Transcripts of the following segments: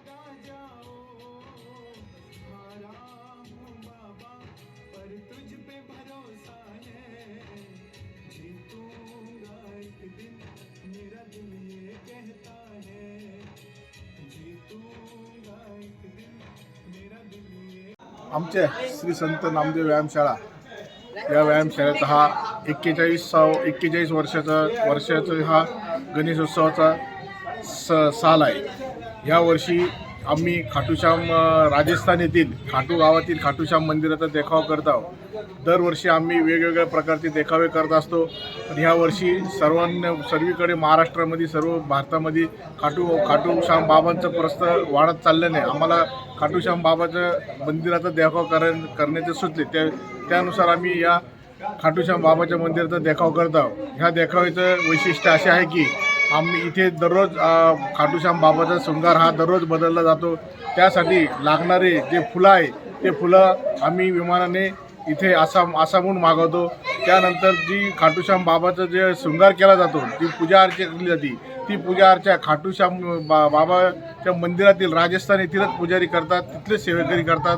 लगा जाओ। आराम बाबा पर तुझ पे भरोसा है। जीतूंगा एक दिन मेरा दिल ये कहता है। जीतूंगा एक दिन मेरा दिल ये आमचे श्री संत नामदेव व्यायामशाळा. या व्यायामशाळेत हा एक्केचाळीसाव एक्केचाळीस वर्षाचा वर्षाचा हा गणेशोत्सवाचा स साल आहे. ह्या वर्षी आम्ही खाटूश्याम राजस्थान येथील खाटू गावातील खाटूश्याम मंदिराचा देखाव करत आहोत. दरवर्षी आम्ही वेगवेगळ्या प्रकारचे देखावे करत असतो. पण ह्या वर्षी सर्वांना सर्वीकडे महाराष्ट्रामध्ये सर्व भारतामध्ये खाटू खाटूश्याम बाबांचं प्रस्त वाढत चालल्याने आम्हाला खाटूश्याम बाबाचं मंदिराचा देखाव कर करण्याचे सुचले. त्या त्यानुसार आम्ही या खाटूश्याम बाबाच्या मंदिराचा देखाव करत आहोत. ह्या देखावेचं वैशिष्ट्य असे आहे की आम्ही इथे दररोज खाटूश्याम बाबाचा शृंगार हा दररोज बदलला जातो. त्यासाठी लागणारे जे फुलं आहे ते फुलं आम्ही विमानाने इथे आसाम आसामहून मागवतो. त्यानंतर जी खाटूश्याम बाबाचा जे शृंगार केला जातो ती पूजा अर्चा केली जाते ती पूजा अर्चा खाटूश्याम बा बाबाच्या मंदिरातील राजस्थान येथीलच पुजारी करतात तिथलेच सेवेकरी करतात.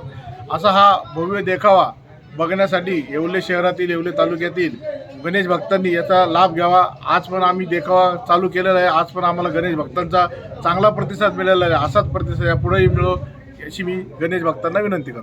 असा हा भव्य देखावा बघण्यासाठी येवले शहरातील येवले तालुक्यातील गणेश भक्तांनी याचा लाभ घ्यावा. आज पण आम्ही देखावा चालू केलेला आहे. आज पण आम्हाला गणेश भक्तांचा चांगला प्रतिसाद मिळालेला आहे. असाच प्रतिसाद यापुढेही मिळो अशी मी गणेश भक्तांना विनंती करतो.